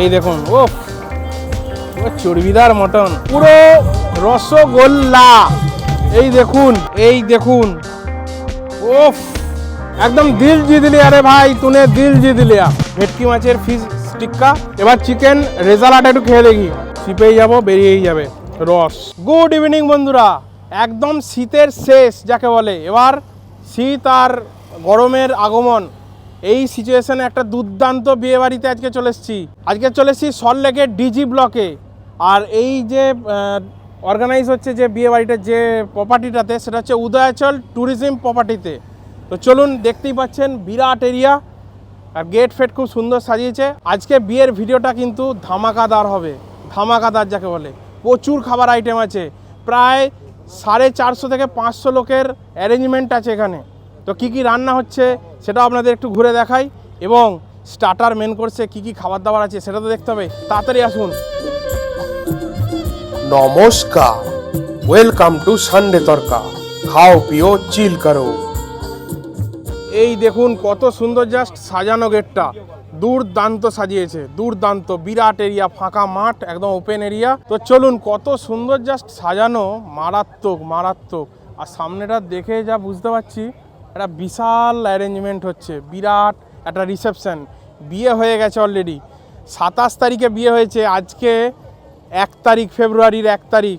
এই দেখুন ও চর্বিদার মটন, পুরো রসগোল্লা। এই দেখুন এই দেখুন ওফ একদম দিল জিত লিয়া রে ভাই, তুনে দিল জিত লিয়া ভেটকি মাছের ফিশ টিক্কা, এবার চিকেন রেজালাটা একটু খেয়ে দেখি। চিপেই যাব, বেরিয়েই যাবে। রস। গুড ইভিনিং বন্ধুরা। একদম শীতের শেষ, যাকে বলে। এবার শীত আর গরমের আগমন। এই সিচুয়েশনে একটা দুর্দান্ত বিয়ে বাড়িতে আজকে চলে এসেছি। আজকে চলে এসেছি সল্টলেকের ডিজি ব্লকে আর এই যে অর্গানাইজ হচ্ছে যে বিয়ে বাড়িটার যে প্রপার্টিটাতে সেটা হচ্ছে উদয়াচল ট্যুরিজম প্রপার্টিতে তো চলুন দেখতেই পাচ্ছেন বিরাট এরিয়া আর গেট ফেট খুব সুন্দর সাজিয়েছে। আজকে বিয়ের ভিডিওটা কিন্তু ধামাকাদার হবে। ধামাকাদার যাকে বলে। প্রচুর খাবার আইটেম আছে। প্রায় সাড়ে চারশো থেকে পাঁচশো লোকের অ্যারেঞ্জমেন্ট আছে এখানে। তো কি কি রান্না হচ্ছে সেটা আপনাদের একটু ঘুরে দেখাই এবং স্টার্টার মেন কোর্সে কি কি খাবার দাবার আছে সেটা তো দেখতে হবে। তাড়াতাড়ি আসুন। নমস্কার। ওয়েলকাম টু সানডে তরকা খাও পিও চিল করো। এই দেখুন কত সুন্দর জাস্ট সাজানো গেটটা। দুর্দান্ত সাজিয়েছে দুর্দান্ত। বিরাট এরিয়া ফাঁকা মাঠ একদম ওপেন এরিয়া তো চলুন কত সুন্দর জাস্ট সাজানো। মারাত্মক মারাত্মক। আর সামনেটা দেখে যা বুঝতে পারছি একটা বিশাল অ্যারেঞ্জমেন্ট হচ্ছে, বিরাট একটা রিসেপশন বিয়ে হয়ে গেছে অলরেডি সাতাশ তারিখে বিয়ে হয়েছে, আজকে এক তারিখ, ফেব্রুয়ারির এক তারিখ।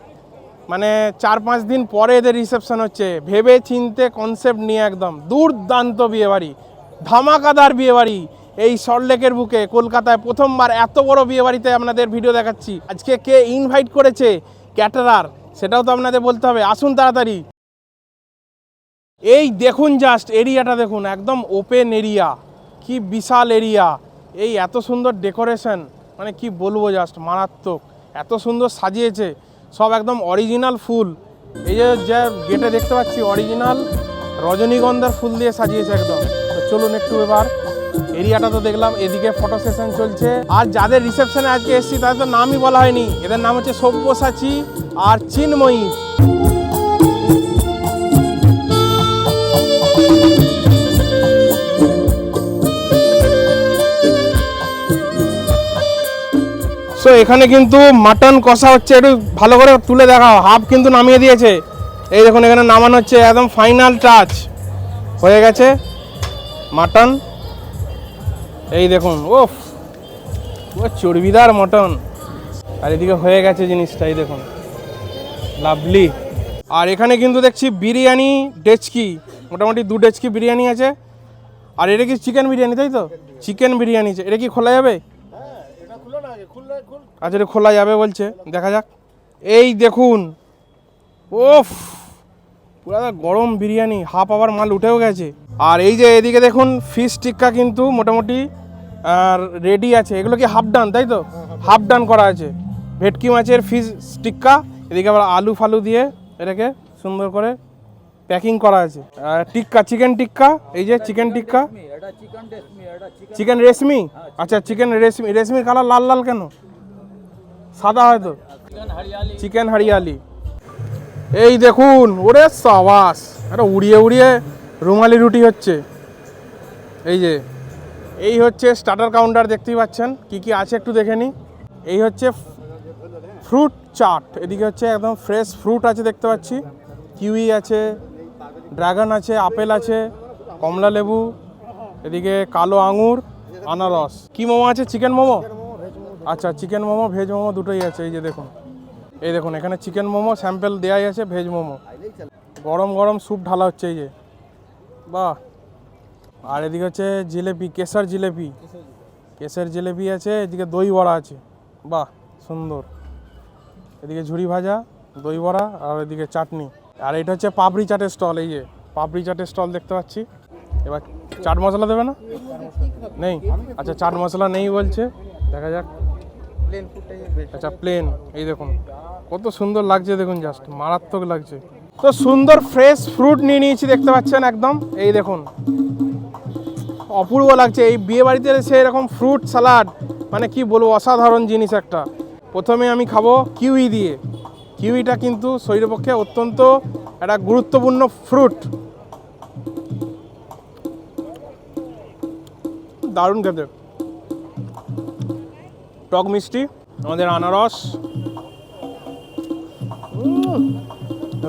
মানে চার পাঁচ দিন পরে এদের রিসেপশন হচ্ছে। ভেবে চিনতে কনসেপ্ট নিয়ে একদম দুর্দান্ত বিয়েবাড়ি। ধামাকাদার বিয়েবাড়ি এই সল্টলেকের বুকে। কলকাতায় প্রথমবার এত বড় বিয়েবাড়িতে আপনাদের ভিডিও দেখাচ্ছি। আজকে কে ইনভাইট করেছে? ক্যাটারার সেটাও তো আপনাদের বলতে হবে। আসুন তাড়াতাড়ি। এই দেখুন জাস্ট এরিয়াটা দেখুন, একদম ওপেন এরিয়া কি বিশাল এরিয়া এই এত সুন্দর ডেকোরেশন মানে কি বলব জাস্ট মারাত্মক। এত সুন্দর সাজিয়েছে, সব একদম অরিজিনাল ফুল। এই যে যে গেটে দেখতে পাচ্ছি অরিজিনাল রজনীগন্ধার ফুল দিয়ে সাজিয়েছে একদম। তো চলুন একটু এবার এরিয়াটা তো দেখলাম, এদিকে ফটো সেশন চলছে। আর যাদের রিসেপশনে আজকে এসেছি, তাদের তো নামই বলা হয়নি। এদের নাম হচ্ছে সব্যসাচী আর চিন্ময়ী। সো এখানে কিন্তু মাটন কষা হচ্ছে, একটু ভালো করে তুলে দেখাও। হাফ কিন্তু নামিয়ে দিয়েছে। এই দেখুন, এখানে নামানো হচ্ছে একদম ফাইনাল টাচ হয়ে গেছে মাটন এই দেখুন ওফ পুরো চর্বিদার মটন আর এদিকে হয়ে গেছে জিনিসটা, এই দেখুন। লাভলি আর এখানে কিন্তু দেখছি বিরিয়ানি ডেচকি। মোটামুটি দু ডেচকি বিরিয়ানি আছে। আর এটা কি চিকেন বিরিয়ানি, তাই তো? চিকেন বিরিয়ানি আছে। এটা কি খোলা যাবে? আচ্ছা এটা খোলা যাবে বলছে দেখা যাক। এই দেখুন ওফ পুরো গরম বিরিয়ানি হাফ আবার মাল উঠেও গেছে। আর এই যে এদিকে দেখুন ফিশ টিক্কা কিন্তু মোটামুটি আর রেডি আছে। এগুলো কি হাফ ডান তাই তো? হাফ ডান করা আছে। ভেটকি মাছের ফিশ টিক্কা এদিকে আবার আলু ফালু দিয়ে এটাকে সুন্দর করে প্যাকিং করা আছে। টিক্কা চিকেন টিক্কা, এই যে চিকেন টিক্কা। চিকেন রেশমি? আচ্ছা চিকেন রেশমি, রেশমির কালার লাল লাল কেন? সাদা হয়তো চিকেন হরিয়ালি। এই দেখুন, ওরে সাবাস। একটা উড়িয়ে উড়িয়ে রুমালি রুটি হচ্ছে। এই যে, এই হচ্ছে স্টার্টার কাউন্টার দেখতেই পাচ্ছেন। কি কি আছে একটু দেখে নিই এই হচ্ছে ফ্রুট চাট এদিকে হচ্ছে একদম ফ্রেশ ফ্রুট আছে দেখতে পাচ্ছি। কিউই আছে। ড্রাগন আছে, আপেল আছে, কমলা লেবু, এদিকে কালো আঙুর, আনারস। কি মোমো আছে? চিকেন মোমো? আচ্ছা চিকেন মোমো, ভেজ মোমো দুটোই আছে, এই যে দেখুন। এই দেখুন, এখানে চিকেন মোমো, স্যাম্পেল দেওয়াই আছে, ভেজ মোমো। গরম গরম স্যুপ ঢালা হচ্ছে, এই যে। বাহ! আর এদিকে হচ্ছে জিলেপি, কেশর জিলেপি। কেশর জিলেপি আছে, এদিকে দই বড়া আছে। বাহ, সুন্দর। এদিকে ঝুড়ি ভাজা, দই বড়া, আর এদিকে চাটনি। আর এটা হচ্ছে পাপড়ি চাটের স্টল, এই যে পাপড়ি চাটের স্টল দেখতে পাচ্ছি। এবার চাট মশলা দেবে না? নেই? আচ্ছা চাট মশলা নেই বলছে। দেখা যাক। আচ্ছা প্লেন এই দেখুন, কত সুন্দর লাগছে, দেখুন জাস্ট মারাত্মক লাগছে। তো সুন্দর ফ্রেশ ফ্রুট নিয়ে নিয়েছি, দেখতে পাচ্ছেন একদম। এই দেখুন, অপূর্ব লাগছে। এই বিয়ে বাড়িতে এসে এরকম ফ্রুট সালাড মানে কি বলব, অসাধারণ জিনিস একটা। প্রথমে আমি খাব কিউই দিয়ে। কিউইটা কিন্তু শরীরের পক্ষে অত্যন্ত একটা গুরুত্বপূর্ণ ফ্রুট দারুণ খেতে। টক মিষ্টি, আমাদের আনারস।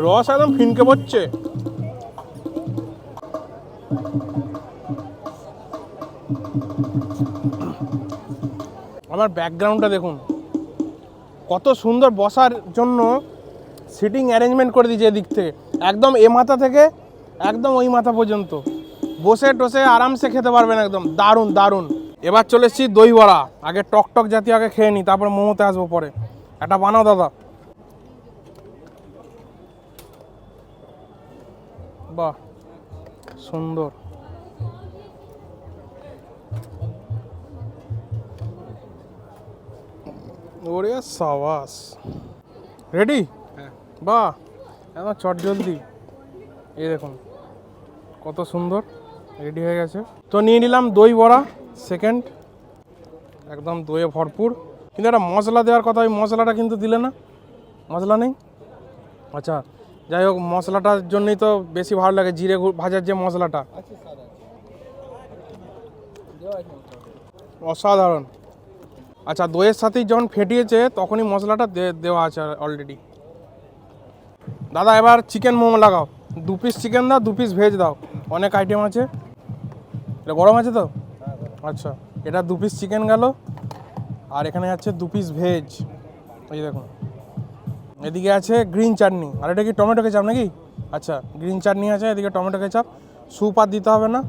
রস একদম ফিনকে পড়ছে। আমার ব্যাকগ্রাউন্ডটা দেখুন। কত সুন্দর বসার জন্য সিটিং অ্যারেঞ্জমেন্ট করে দিয়েছে এদিক থেকে। একদম এ মাথা থেকে, একদম ওই মাথা পর্যন্ত। বসে টসে আরামসে খেতে পারবেন একদম। দারুণ দারুণ। এবার চলে এসেছি দই বড়া আগে টক টক জাতীয় আগে খেয়ে নিই তারপর মোমোতে আসব পরে। একটা বানাও দাদা। বাহ, সুন্দর। ওরে সাবাস। রেডি বাহ একদম চট জলদি এই দেখুন কত সুন্দর রেডি হয়ে গেছে। তো নিয়ে নিলাম দই বড়া সেকেন্ড একদম দইয়ে ভরপুর। কিন্তু একটা মশলা দেওয়ার কথা ওই মশলাটা কিন্তু দিলে না। মশলা নেই? আচ্ছা যাই হোক মশলাটার জন্যই তো বেশি ভালো লাগে জিরে ভাজার যে মশলাটা। অসাধারণ। আচ্ছা দইয়ের সাথেই যখন ফেটিয়েছে, তখনই মশলাটা দেওয়া আছে অলরেডি দাদা, এবার চিকেন মোমো লাগাও। দু পিস চিকেন দাও, দু পিস ভেজ দাও। অনেক আইটেম আছে। এটা গরম আছে তো? আচ্ছা এটা দু পিস চিকেন গেল। আর এখানে আছে দু পিস ভেজ এই দেখুন। এদিকে আছে গ্রিন চাটনি আর এটা কি টমেটো কেচাপ নাকি? আচ্ছা গ্রিন চাটনি আছে, এদিকে টমেটো কেচাপ স্যুপ আর দিতে হবে না।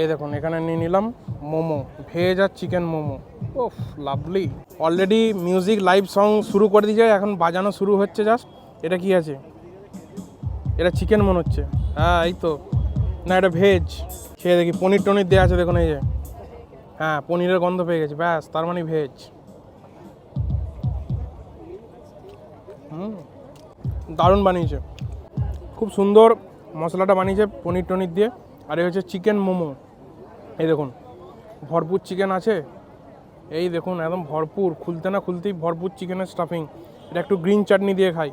এই দেখুন, এখানে নিয়ে নিলাম মোমো, ভেজ আর চিকেন মোমো। ওফ lovely already music live song শুরু করে দিয়েছে, এখন বাজানো শুরু হচ্ছে জাস্ট এটা কি আছে? এটা চিকেন মনে হচ্ছে। হ্যাঁ এই তো। না, এটা ভেজ খেয়ে দেখি, পনির টনির দেওয়া আছে, দেখুন এই যে। হ্যাঁ পনিরের গন্ধ পেয়ে গেছে, ব্যাস, তার মানে ভেজ হুম, দারুণ বানিয়েছে। খুব সুন্দর মশলাটা বানিয়েছে পনির টনির দিয়ে, আর এই হচ্ছে চিকেন মোমো। এই দেখুন, ভরপুর চিকেন আছে। এই দেখুন, একদম ভরপুর, খুলতে না খুলতেই ভরপুর চিকেনের স্টাফিং এটা একটু গ্রিন চাটনি দিয়ে খাই।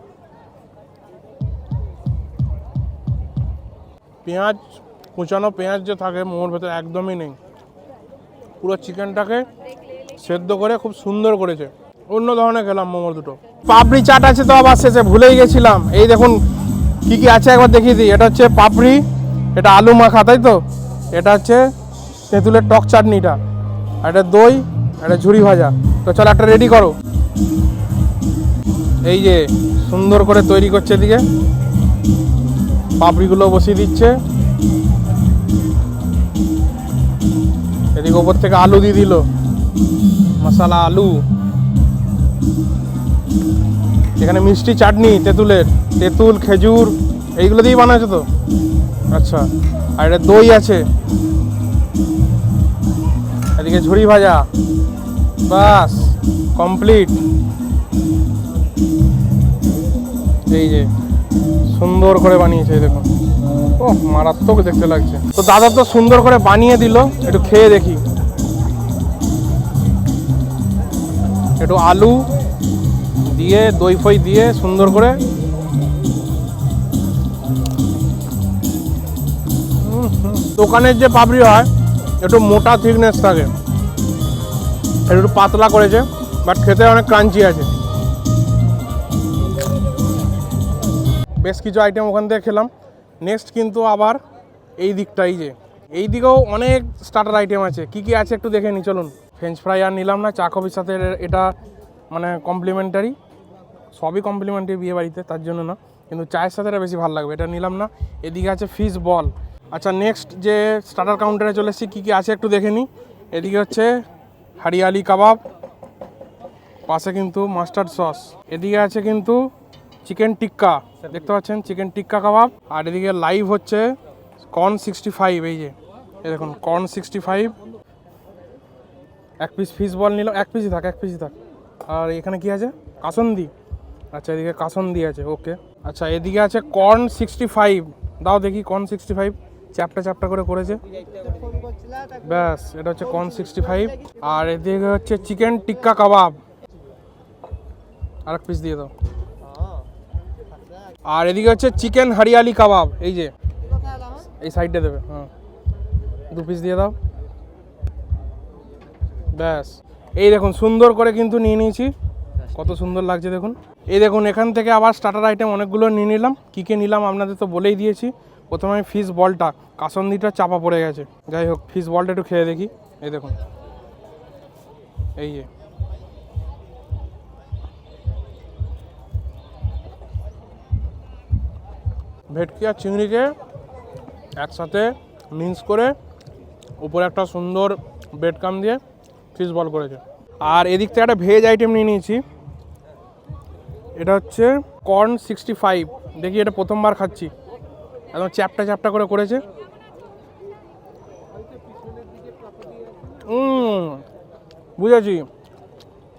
পেঁয়াজ, কুচানো পেঁয়াজ যে থাকে, মোমোর ভেতরে একদমই নেই। পুরো চিকেনটাকে সেদ্ধ করে খুব সুন্দর করেছে। অন্য ধরনের খেলাম মোমো দুটো। পাপড়ি চাট আছে তো আবার শেষে, ভুলেই গেছিলাম। এই দেখুন, কি কি আছে একবার দেখিয়ে দিই। এটা হচ্ছে পাপড়ি, এটা আলু মাখা, তাই তো? এটা হচ্ছে তেঁতুলের টক চাটনিটা এটা দই একটা ঝুড়ি ভাজা। তো চলো একটা রেডি করো। এই যে সুন্দর করে তৈরি করছে এদিকে। পাপড়িগুলো বসিয়ে দিচ্ছে। এদিকে ওপর থেকে আলু দিয়ে দিল। মশালা, আলু। এখানে মিষ্টি চাটনি, তেঁতুলের। তেঁতুল, খেজুর, এইগুলো দিয়েই বানাচ্ছে তো? আচ্ছা। আর এটা দই আছে। এদিকে ঝুড়ি ভাজা। বাস কমপ্লিট এই যে, সুন্দর করে বানিয়েছে দেখুন। ও মারাত্মক দেখতে লাগছে। তো দাদা তো সুন্দর করে বানিয়ে দিল, একটু খেয়ে দেখি। একটু আলু দিয়ে, দই ফই দিয়ে সুন্দর করে। দোকানের যে পাপড়ি হয়, একটু মোটা থিকনেস থাকে। একটু পাতলা করেছে বাট খেতে অনেক ক্রাঞ্চি আছে। বেশ কিছু আইটেম ওখান থেকে খেলাম। নেক্সট কিন্তু আবার এই দিকটাই যে। এই দিকেও অনেক স্টার্টার আইটেম আছে। কি কি আছে একটু দেখে নি, চলুন। ফ্রেঞ্চ ফ্রাই আর নিলাম না, চা কফির সাথে এটা মানে কমপ্লিমেন্টারি সবই কমপ্লিমেন্টারি বিয়ে বাড়িতে, তার জন্য না। কিন্তু চায়ের সাথে এটা বেশি ভালো লাগবে, এটা নিলাম না। এদিকে আছে ফিশ বল আচ্ছা নেক্সট যে স্টার্টার কাউন্টারে চলে এসেছি, কী কী আছে একটু দেখে নিই এদিকে হচ্ছে হারিয়ালি কাবাব, পাশে কিন্তু মাস্টার্ড সস। এদিকে আছে কিন্তু চিকেন টিক্কা। দেখতে পাচ্ছেন চিকেন টিক্কা কাবাব। আর এদিকে লাইভ হচ্ছে কর্ন সিক্সটি ফাইভ এই যে। দেখুন কর্ন সিক্সটি ফাইভ এক পিস ফিস বল নিলাম। এক পিসই থাক, এক পিসই থাক। আর এখানে কি আছে? কাসন্দি। আচ্ছা এদিকে কাসন্দি আছে, ওকে। আচ্ছা এদিকে আছে কর্ন সিক্সটি ফাইভ দাও দেখি কর্ন সিক্সটি ফাইভ চ্যাপটা চ্যাপটা করে করেছে। ব্যাস, এটা হচ্ছে কর্ন সিক্সটি ফাইভ আর এদিকে হচ্ছে চিকেন টিক্কা কাবাব আর এক পিস দিয়ে দাও। আর এদিকে হচ্ছে চিকেন হরিয়ালি কাবাব এই যে। এই সাইডে দেবে হ্যাঁ। দু পিস দিয়ে দাও। ব্যাস। এই দেখুন, সুন্দর করে কিন্তু নিয়ে নিয়েছি। কত সুন্দর লাগছে দেখুন। এই দেখুন, এখান থেকে আবার স্টার্টার আইটেম অনেকগুলো নিয়ে নিলাম। কী কী নিলাম আপনাদের তো বলেই দিয়েছি। প্রথমে ফিশ বলটা কাসন্দিটা চাপা পড়ে গেছে। যাই হোক ফিশ বলটা একটু খেয়ে দেখি। এই দেখুন। এই যে। ভেটকি আর চিংড়িকে একসাথে মিক্স করে উপরে একটা সুন্দর ব্রেড কাম দিয়ে ফিশ বল করেছে। আর এদিক থেকে একটা ভেজ আইটেম নিয়ে নিয়েছি। এটা হচ্ছে কর্ন সিক্সটি ফাইভ দেখি এটা প্রথমবার খাচ্ছি। একদম চ্যাপটা চ্যাপটা করে করেছে। বুঝেছি।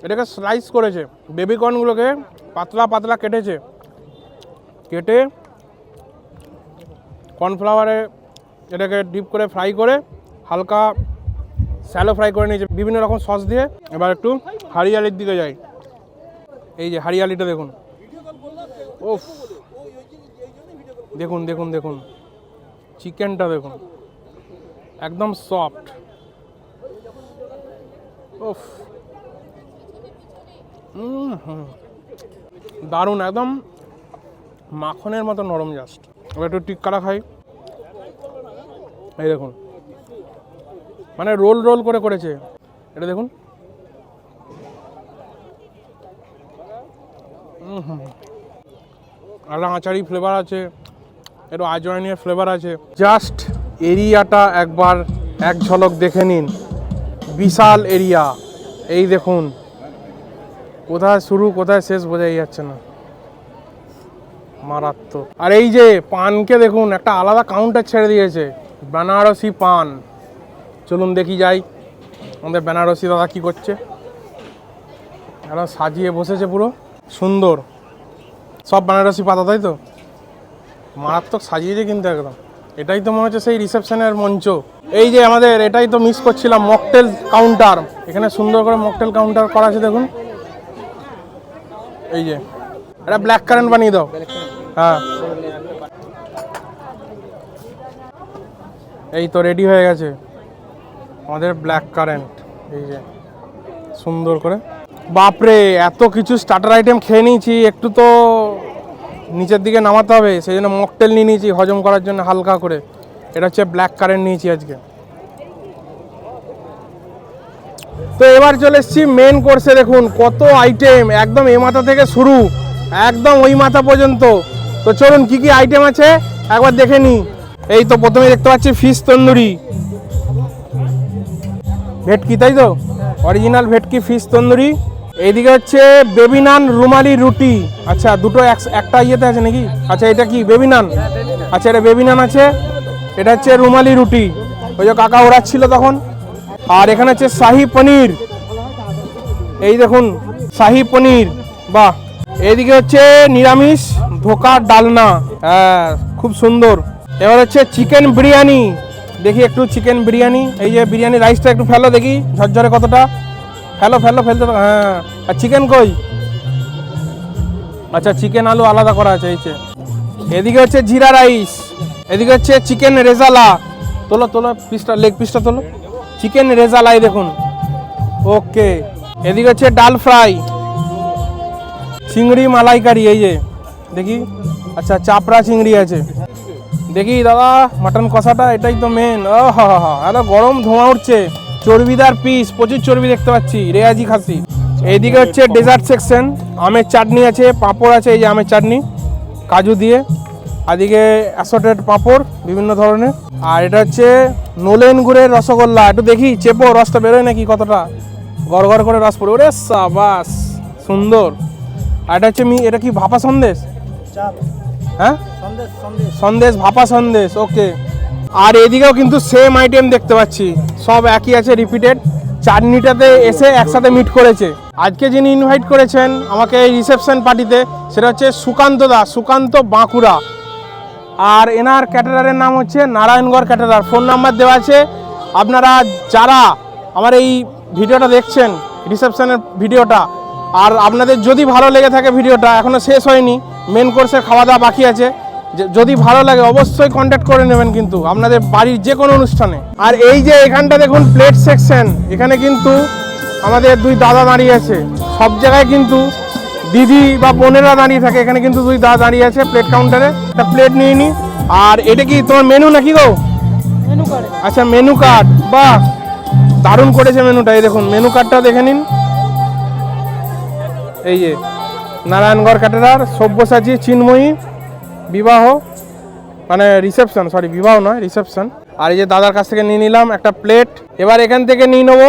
এটাকে স্লাইস করেছে। বেবি কর্নগুলোকে পাতলা পাতলা কেটেছে। কেটে কর্নফ্লাওয়ারে এটাকে ডিপ করে ফ্রাই করে হালকা স্যালো ফ্রাই করে নিয়েছে। বিভিন্ন রকম সস দিয়ে। এবার একটু হারিয়ালির দিকে যাই। এই যে হারিয়ালিটা দেখুন। ওফ দেখুন দেখুন দেখুন। চিকেনটা দেখুন। একদম সফট ওফ দারুণ, একদম মাখনের মতো নরম জাস্ট এবার একটু টিক্কাটা খাই। এই দেখুন। মানে রোল রোল করে করেছে। এটা দেখুন। আর আচারি ফ্লেভার আছে। একটু আজওয়াইনের ফ্লেভার আছে। জাস্ট এরিয়াটা একবার এক ঝলক দেখে নিন। বিশাল এরিয়া। এই দেখুন। কোথায় শুরু, কোথায় শেষ বোঝাই যাচ্ছে না। মারাত্মক। আর এই যে পানকে দেখুন, একটা আলাদা কাউন্টার ছেড়ে দিয়েছে। বেনারসি পান। চলুন দেখি যাই। আমাদের বেনারসি দাদা কি করছে। একদম সাজিয়ে বসেছে পুরো। সুন্দর। সব বেনারসি পাতা, তাই তো? মারাত্মক সাজিয়েছে কিন্তু একদম। এটাই তো মনে হচ্ছে সেই রিসেপশনের মঞ্চ। এই যে আমাদের, এটাই তো মিস করছিলাম মকটেল কাউন্টার এখানে সুন্দর করে মকটেল কাউন্টার করা আছে, দেখুন। এই যে এটা ব্ল্যাক কারেন্ট বানিয়ে দাও। হ্যাঁ। এই তো রেডি হয়ে গেছে। আমাদের ব্ল্যাক কারেন্ট এই যে, সুন্দর করে। বাপরে, এত কিছু স্টার্টার আইটেম খেয়ে নিয়েছি, একটু তো নিচের দিকে নামাতে হবে সেই জন্য মকটেল নিয়ে নিয়েছি হজম করার জন্য হালকা করে। এটা হচ্ছে ব্ল্যাক কারেন্ট নিয়েছি আজকে। তো এবার চলে এসেছি মেন কোর্সে দেখুন কত আইটেম একদম এ মাথা থেকে শুরু একদম ওই মাথা পর্যন্ত। তো চলুন কি কি আইটেম আছে একবার দেখে নিই। এই তো প্রথমে দেখতে পাচ্ছি ফিশ তন্দুরি। ভেটকি তাই তো? অরিজিনাল ভেটকি ফিশ তন্দুরি। এইদিকে হচ্ছে বেবি নান রুমালি, রুটি। আচ্ছা দুটো এক- একটা ইয়েতে আছে নাকি? আচ্ছা এটা কি? বেবি নান আচ্ছা এটা বেবি নান আছে। এটা হচ্ছে রুমালি, রুটি। ওই যে কাকা ওড়াচ্ছিল তখন। আর এখানে হচ্ছে শাহি পনির। এই দেখুন, শাহি পনির। বাহ। এইদিকে হচ্ছে নিরামিষ, ধোকা, ডালনা। হ্যাঁ খুব সুন্দর। এবার হচ্ছে চিকেন বিরিয়ানি। দেখি একটু চিকেন বিরিয়ানি। এই যে বিরিয়ানি রাইসটা একটু ফেলো দেখি, ঝরঝরে কতটা। ফেলো ফেলো ফেলতে। হ্যাঁ। আর চিকেন কই? আচ্ছা চিকেন আলু আলাদা করা আছে, এই এদিকে হচ্ছে জিরা রাইস, এদিকে হচ্ছে চিকেন রেজালা। তোলো তোলো পিসটা লেগ পিসটা তোলো। চিকেন রেজালাই দেখুন। ওকে এদিকে হচ্ছে ডাল ফ্রাই। চিংড়ি মালাইকারি, এই যে। দেখি। আচ্ছা চাপড়া চিংড়ি আছে। দেখি, দাদা মাটন কষাটা, এটাই তো মেন ও হা হা হা। এত গরম ধোঁয়া উঠছে। চর্বিদার পিস প্রচুর চর্বি দেখতে পাচ্ছি রেয়াজি খাসি। এইদিকে হচ্ছে ডেজার্ট সেকশন আমের চাটনি আছে পাঁপড় আছে এই যে আমের চাটনি কাজু দিয়ে। আদিকে অ্যাসোটেড পাঁপড় বিভিন্ন ধরনের। আর এটা হচ্ছে নোলেন গুড়ের রসগোল্লা একটু দেখি চেপো রসটা বেরোয় নাকি কতটা? গড় গড় করে রস পড়ে ওরে সাবাস সুন্দর। আর এটা হচ্ছে মি এটা কি ভাপা সন্দেশ? হ্যাঁ? সন্দেশ ভাপা সন্দেশ ওকে। আর এদিকেও কিন্তু সেম আইটেম দেখতে পাচ্ছি। সব একই আছে রিপিটেড চাটনিটাতে এসে একসাথে মিট করেছে। আজকে যিনি ইনভাইট করেছেন আমাকে এই রিসেপশন পার্টিতে সেটা হচ্ছে সুকান্ত দা, সুকান্ত বাঁকুড়া। আর এনার ক্যাটারারের নাম হচ্ছে নারায়ণগড় ক্যাটারার ফোন নাম্বার দেওয়া আছে। আপনারা যারা আমার এই ভিডিওটা দেখছেন রিসেপশনের ভিডিওটা, আর আপনাদের যদি ভালো লেগে থাকে ভিডিওটা এখনও শেষ হয়নি। মেন কোর্সের খাওয়া দাওয়া বাকি আছে। যদি ভালো লাগে অবশ্যই কন্ট্যাক্ট করে নেবেন কিন্তু আপনাদের বাড়ির যে কোনো অনুষ্ঠানে। আর এই যে এখানটা দেখুন প্লেট সেকশন এখানে কিন্তু আমাদের দুই দাদা দাঁড়িয়ে আছে। সব জায়গায় কিন্তু দিদি বা বোনেরা দাঁড়িয়ে থাকে। এখানে কিন্তু দুই দাদা দাঁড়িয়ে আছে প্লেট কাউন্টারে একটা প্লেট নিয়ে নি। আর এটা কি তোমার মেনু নাকি গো? আচ্ছা মেনু কার্ড বা দারুণ করেছে মেনুটা এই দেখুন মেনু কার্ডটা দেখে নিন। এই যে নারায়ণগড় ক্যাটেরার সব্যসাচী চিন্ময়ী। বিবাহ মানে রিসেপশন সরি বিবাহ নয় রিসেপশন আর এই যে দাদার কাছ থেকে নিয়ে নিলাম একটা প্লেট এবার এখান থেকে নিয়ে নেব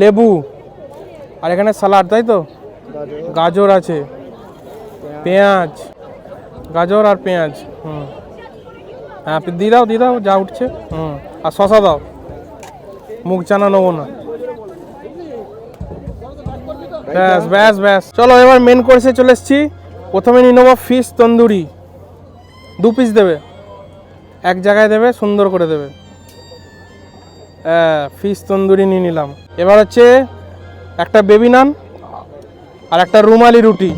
লেবু। আর এখানে সালাড তাই তো? গাজর আছে। পেঁয়াজ। গাজর আর পেঁয়াজ, হুম। হ্যাঁ দিয়ে দাও দিয়ে দাও, যা উঠছে, হুম। আর শশা দাও। মুখ চানা নেব না। ব্যাস ব্যাস ব্যাস। চলো, এবার মেন কোর্সে চলে এসেছি। প্রথমে নিয়ে নেব ফিশ তন্দুরি। দু পিস দেবে। এক জায়গায় দেবে সুন্দর করে দেবে। হ্যাঁ ফিশ তন্দুরি নিয়ে নিলাম। এবার হচ্ছে একটা বেবি নান আর একটা রুমালি রুটি।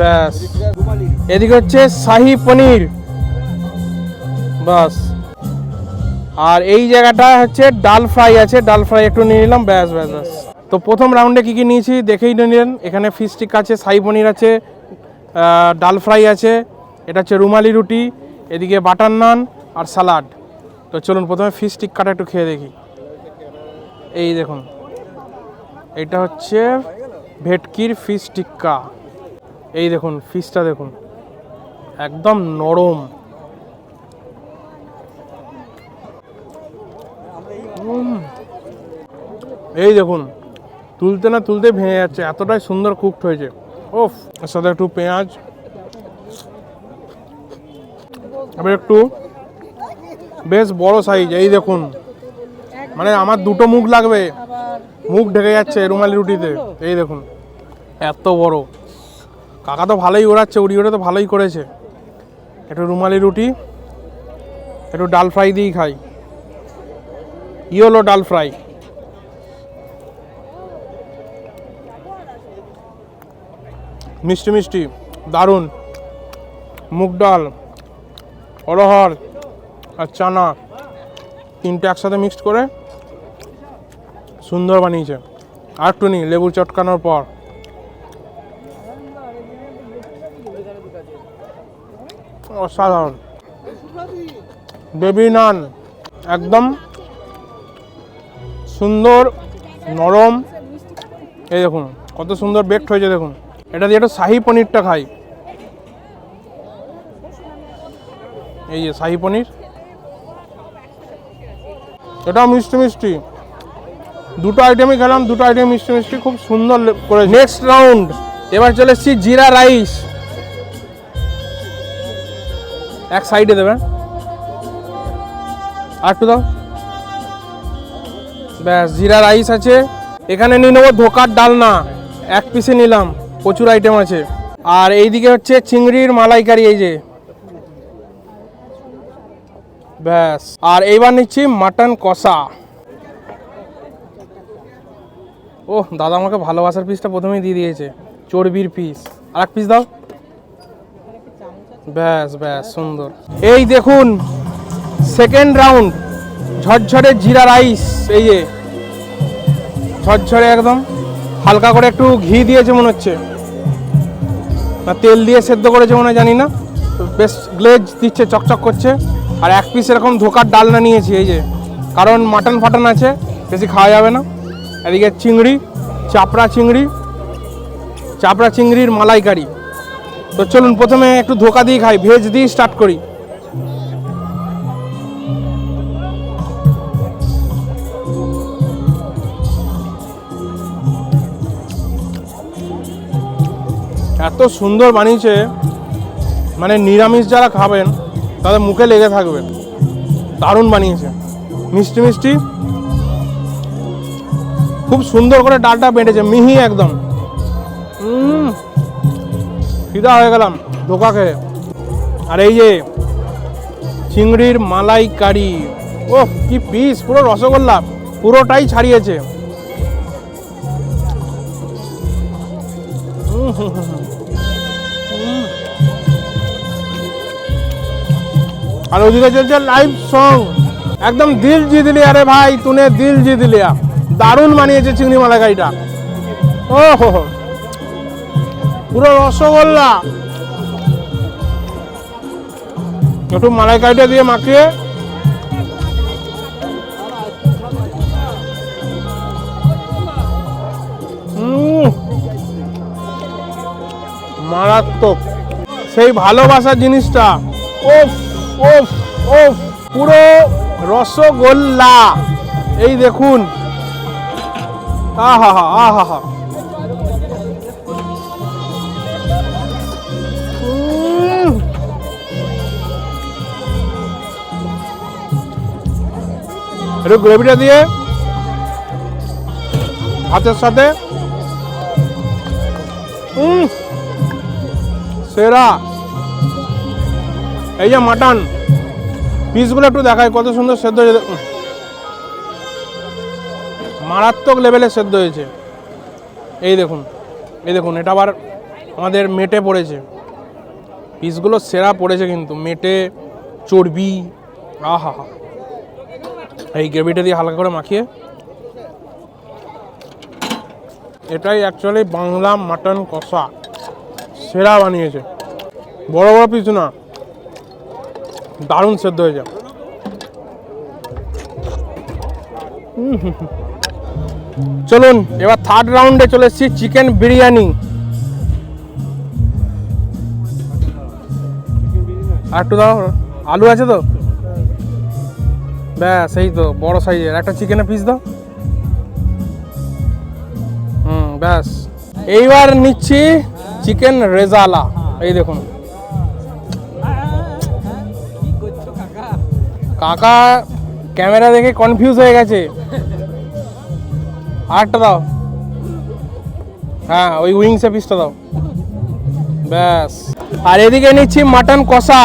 ব্যাস। এদিকে হচ্ছে শাহি পনির। বাস আর এই জায়গাটা হচ্ছে ডাল ফ্রাই আছে ডাল ফ্রাই একটু নিয়ে নিলাম ব্যাস ব্যাস ব্যাস। তো প্রথম রাউন্ডে কী কী নিয়েছি দেখেই নিলেন। এখানে ফিশ টিক আছে শাহি পনির আছে ডাল ফ্রাই আছে, এটা হচ্ছে রুমালি রুটি, এদিকে বাটার নান আর সালাড তো চলুন প্রথমে ফিশ টিক্কাটা একটু খেয়ে দেখি। এই দেখুন, এটা হচ্ছে ভেটকির ফিশ টিক্কা এই দেখুন ফিশটা দেখুন, একদম নরম। এই দেখুন তুলতে না তুলতে ভেঙে যাচ্ছে, এতটাই সুন্দর কুকড হয়েছে। ওফ সাথে একটু পেঁয়াজ। এবার একটু বেশ বড় সাইজ এই দেখুন। মানে আমার দুটো মুখ লাগবে। মুখ ঢেকে যাচ্ছে রুমালি রুটিতে, এই দেখুন। এত বড়। কাকা তো ভালোই ওড়াচ্ছে উড়ি ওড়ে তো ভালোই করেছে। একটু রুমালি রুটি, একটু ডাল ফ্রাই দিয়েই খাই। ইয়োলো ডাল ফ্রাই। মিষ্টি মিষ্টি, দারুণ। মুগ ডাল অরহর আর চানা, তিনটে একসাথে মিক্সড করে সুন্দর বানিয়েছে। আর একটু নি লেবু চটকানোর পর। অসাধারণ। বেবি নান, একদম সুন্দর, নরম। এই দেখুন, কত সুন্দর বেকড হয়েছে, দেখুন। এটা দিয়ে একটু শাহি পনিরটা খাই। এই যে শাহি পনির। এটাও মিষ্টি মিষ্টি। দুটো আইটেমই খেলাম, দুটো আইটেম মিষ্টি মিষ্টি, খুব সুন্দর করে নেক্সট রাউন্ড এবার চলে এসেছি জিরা রাইস। এক সাইডে দেবেন আর একটু দাও। ব্যাস, জিরা রাইস আছে। এখানে নিয়ে নেব ধোকার ডালনা। এক পিসে নিলাম। প্রচুর আইটেম আছে। আর এইদিকে হচ্ছে চিংড়ির মালাইকারি, এই যে। ব্যাস। আর এইবার নিচ্ছি মাটন কষা। ও দাদা আমাকে ভালোবাসার পিসটা প্রথমেই দিয়ে দিয়েছে। চর্বির পিস আর এক পিস দাও। ব্যাস ব্যাস, সুন্দর। এই দেখুন সেকেন্ড রাউন্ড ঝরঝরে জিরা রাইস এই যে। ঝরঝরে একদম, হালকা করে একটু ঘি দিয়েছে মনে হচ্ছে। না, তেল দিয়ে সেদ্ধ করেছে মনে জানি না। বেশ গ্লেজ দিচ্ছে, চকচক করছে। আর এক পিস এরকম ধোকার ডালনা নিয়েছি, এই যে। কারণ মাটন ফাটন আছে, বেশি খাওয়া যাবে না। এদিকে চিংড়ি, চাপড়া চিংড়ি, চাপড়া চিংড়ির মালাইকারি। তো চলুন, প্রথমে একটু ধোকা দিয়ে খাই, ভেজ দিয়ে স্টার্ট করি। এত সুন্দর বানিয়েছে মানে নিরামিষ যারা খাবেন তাদের মুখে লেগে থাকবে। দারুণ বানিয়েছে। মিষ্টি মিষ্টি। খুব সুন্দর করে ডালটা বেঁটেছে মিহি একদম। ফিদা হয়ে গেলাম ধোকা খেয়ে। আর এই যে চিংড়ির মালাই কারি ও কি পিস পুরো রসগোল্লা পুরোটাই ছাড়িয়েছে। হুম, হুম, হুম। আর ওদিকে চলছে লাইভ সং একদম দিল জিত লিয়া রে ভাই, তুনে দিল জিত লিয়া। দারুণ বানিয়েছে চিংড়ি মালাইকারিটা। ও হো পুরো রসগোল্লা। একটু মালাইকারিটা দিয়ে মাখিয়ে। মারাত্মক। সেই ভালোবাসার জিনিসটা। ওফ ওফ ওফ, পুরো রসগোল্লা। এই দেখুন। আহা হা আহা হা। একটু গ্রেভিটা দিয়ে ভাতের সাথে। সেরা। এই যে মাটন পিসগুলো একটু দেখায় কত সুন্দর সেদ্ধ হয়েছে। মারাত্মক লেভেলে সেদ্ধ হয়েছে। এই দেখুন এই দেখুন, এটা আবার আমাদের মেটে পড়েছে। পিসগুলো সেরা পড়েছে কিন্তু, মেটে, চর্বি, আহা। হা এই গ্রেভিটা দিয়ে হালকা করে মাখিয়ে। এটাই অ্যাকচুয়ালি বাংলা মাটন কষা, সেরা বানিয়েছে। বড় বড় পিস না। দারুণ সেদ্ধ হয়ে হুম। চলুন, এবার থার্ড রাউন্ডে চলে এসেছি চিকেন বিরিয়ানি। আর একটু দাও, আলু আছে তো? ব্যাস, এই তো, বড় সাইজের একটা চিকেনের পিস দাও। হুম, ব্যাস। এইবার নিচ্ছি চিকেন রেজালা। এই দেখুন। কাকা, ক্যামেরা দেখে কনফিউজ হয়ে গেছে। আরেকটা দাও। হ্যাঁ ওই উইংসে পিসটা দাও। ব্যাস। আর এদিকে নিচ্ছি মাটন কষা।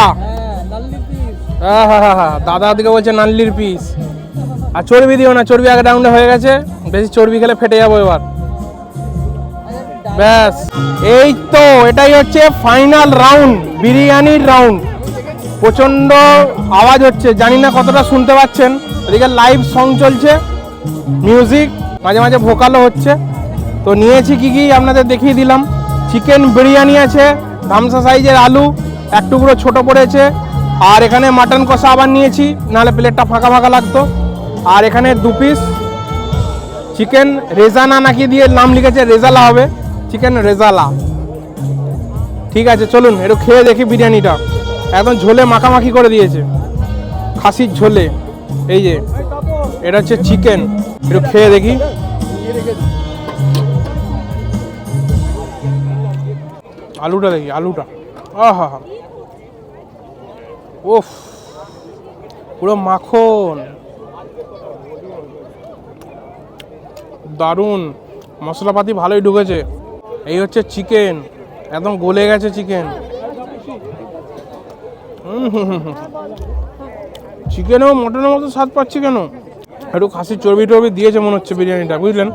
হ্যাঁ হ্যাঁ হ্যাঁ হ্যাঁ দাদা দিকে বলছে নাল্লির পিস আর চর্বি দিও না, চর্বি আগে রাউন্ডে হয়ে গেছে। বেশি চর্বি খেলে ফেটে যাব এবার। ব্যাস। এই তো, এটাই হচ্ছে ফাইনাল রাউন্ড বিরিয়ানির রাউন্ড প্রচণ্ড আওয়াজ হচ্ছে, জানি না কতটা শুনতে পাচ্ছেন। এদিকে লাইভ সং চলছে মিউজিক মাঝে মাঝে ভোকালও হচ্ছে। তো নিয়েছি কি কি আপনাদের দেখিয়ে দিলাম। চিকেন বিরিয়ানি আছে ধামসা সাইজের আলু, এক টুকরো ছোট পড়েছে। আর এখানে মাটন কষা আবার নিয়েছি, নাহলে প্লেটটা ফাঁকা ফাঁকা লাগতো। আর এখানে দু পিস চিকেন রেজানা নাকি দিয়ে নাম লিখেছে, রেজালা হবে। চিকেন রেজালা। ঠিক আছে, চলুন, একটু খেয়ে দেখি বিরিয়ানিটা। একদম ঝোলে মাখামাখি করে দিয়েছে। খাসির ঝোলে। এই যে, এটা হচ্ছে চিকেন একটু খেয়ে দেখি। আলুটা দেখি, আলুটা। আহা। হা পুরো মাখন। দারুণ। মশলাপাতি ভালোই ঢুকেছে। এই হচ্ছে চিকেন একদম গলে গেছে চিকেন চিকেনও মটনের মতো স্বাদ পাচ্ছি কেন? একটু খাসির চর্বি টর্বি দিয়েছে মনে হচ্ছে বিরিয়ানিটা, বুঝলেন?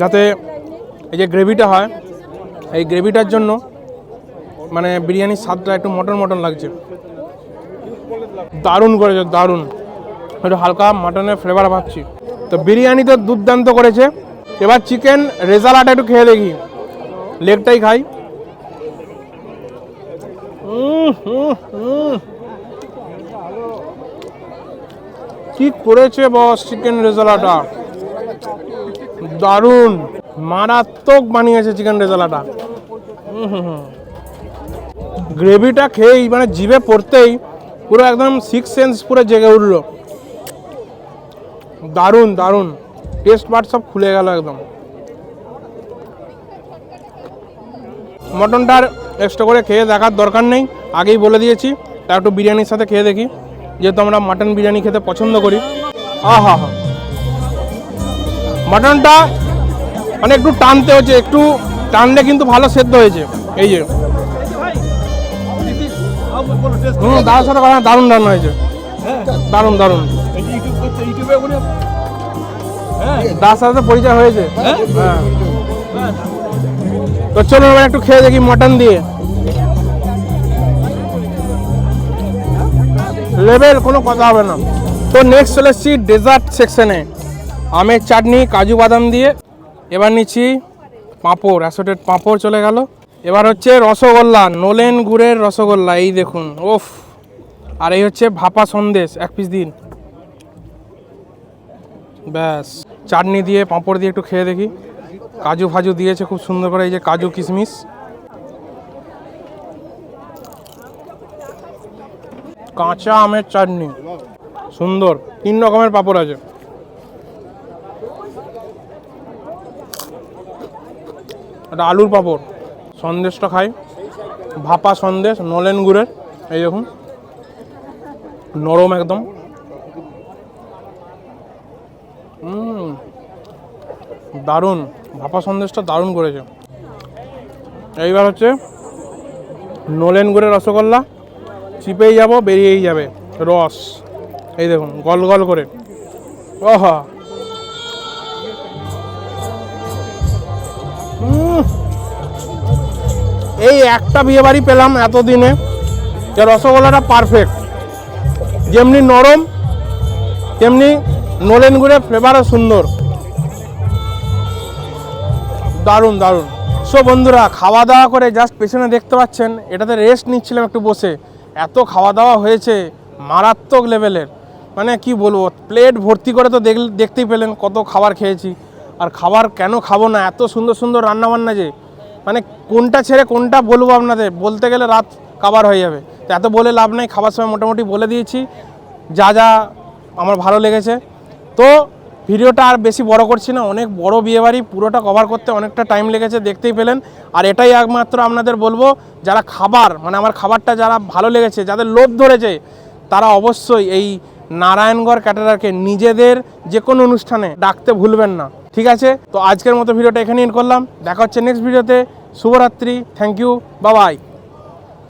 যাতে এই যে গ্রেভিটা হয়, এই গ্রেভিটার জন্য মানে বিরিয়ানির স্বাদটা একটু মটন মটন লাগছে। দারুণ করেছে, দারুণ। একটু হালকা মাটনের ফ্লেভার পাচ্ছি তো বিরিয়ানি তো দুর্দান্ত করেছে। এবার চিকেন রেজালাটা একটু খেয়ে দেখি। লেগটাই খাই। কি করেছে বস চিকেন রেজালাটা? দারুণ, মারাত্মক বানিয়েছে চিকেন রেজালাটা। গ্রেভিটা খেয়েই মানে জিভে পড়তেই পুরো একদম সিক্স সেন্স পুরো জেগে উঠল। দারুণ দারুণ। টেস্ট পার্ট সব খুলে গেল একদম। মটনটার এক্সট্রা করে খেয়ে দেখার দরকার নেই। আগেই বলে দিয়েছি তা একটু বিরিয়ানির সাথে খেয়ে দেখি। যেহেতু আমরা মাটন বিরিয়ানি খেতে পছন্দ করি। আহা হা মাটনটা মানে একটু টানতে হচ্ছে একটু টানলে কিন্তু ভালো সেদ্ধ হয়েছে। এই যে। হুম দাদার সাথে কথা দারুণ দারুণ হয়েছে। দারুণ দারুণ। দাদার সাথে পরিচয় হয়েছে। হ্যাঁ। তো চলুন এবার একটু খেয়ে দেখি মটন দিয়ে। লেভেল কোনো কথা হবে না। তো নেক্সট চলে এসেছি ডেজার্ট সেকশনে আমের চাটনি, কাজু বাদাম দিয়ে। এবার নিচ্ছি পাঁপড় অ্যাসোটেড পাঁপড় চলে গেল। এবার হচ্ছে রসগোল্লা, নোলেন গুড়ের রসগোল্লা, এই দেখুন ওফ আর এই হচ্ছে ভাপা সন্দেশ, এক পিস দিন। ব্যাস, চাটনি দিয়ে পাঁপড় দিয়ে একটু খেয়ে দেখি। কাজু ফাজু দিয়েছে, খুব সুন্দর করে, এই যে কাজু কিশমিশ। কাঁচা আমের চাটনি, সুন্দর, তিন রকমের পাঁপড় আছে। একটা আলুর পাঁপড়, সন্দেশটা খাই। ভাপা সন্দেশ, নলেন গুড়ের, এই দেখুন। নরম একদম। দারুণ, ভাপা সন্দেশটা দারুণ করেছে। এইবার হচ্ছে নলেন গুড়ের রসগোল্লা, চিপেই যাব, বেরিয়েই যাবে, রস। এই দেখুন, গল গল করে। উম। এই একটা বিয়ে বাড়ি পেলাম এতদিনে, যে রসগোল্লাটা পারফেক্ট যেমনি নরম, তেমনি নলেন গুড়ের ফ্লেভারও সুন্দর। দারুণ দারুণ। সো বন্ধুরা খাওয়া দাওয়া করে জাস্ট পেছনে দেখতে পাচ্ছেন, এটাতে রেস্ট নিচ্ছিলাম একটু বসে। এত খাওয়া দাওয়া হয়েছে, মারাত্মক লেভেলের মানে কি বলব প্লেট ভর্তি করে তো দেখ, দেখতেই পেলেন কত খাবার খেয়েছি। আর খাবার কেন খাব না, এত সুন্দর সুন্দর রান্নাবান্না যে। মানে কোনটা ছেড়ে কোনটা বলব আপনাদের? বলতে গেলে রাত কাবার হয়ে যাবে। তো এত বলে লাভ নেই, খাবার সময় মোটামুটি বলে দিয়েছি। যা যা আমার ভালো লেগেছে। তো ভিডিওটা আর বেশি বড় করছি না, অনেক বড় বিয়েবাড়ি পুরোটা কভার করতে অনেকটা টাইম লেগেছে, দেখতেই পেলেন। আর এটাই একমাত্র আপনাদের বলব, যারা খাবার মানে আমার খাবারটা যারা ভালো লেগেছে, যাদের লোভ ধরেছে, তারা অবশ্যই এই নারায়ণগড় ক্যাটারারকে নিজেদের যে কোনো অনুষ্ঠানে ডাকতে ভুলবেন না। ঠিক আছে? তো আজকের মতো ভিডিওটা এখানে এন্ড করলাম। দেখা হচ্ছে নেক্সট ভিডিওতে শুভরাত্রি। থ্যাংক ইউ বাবাই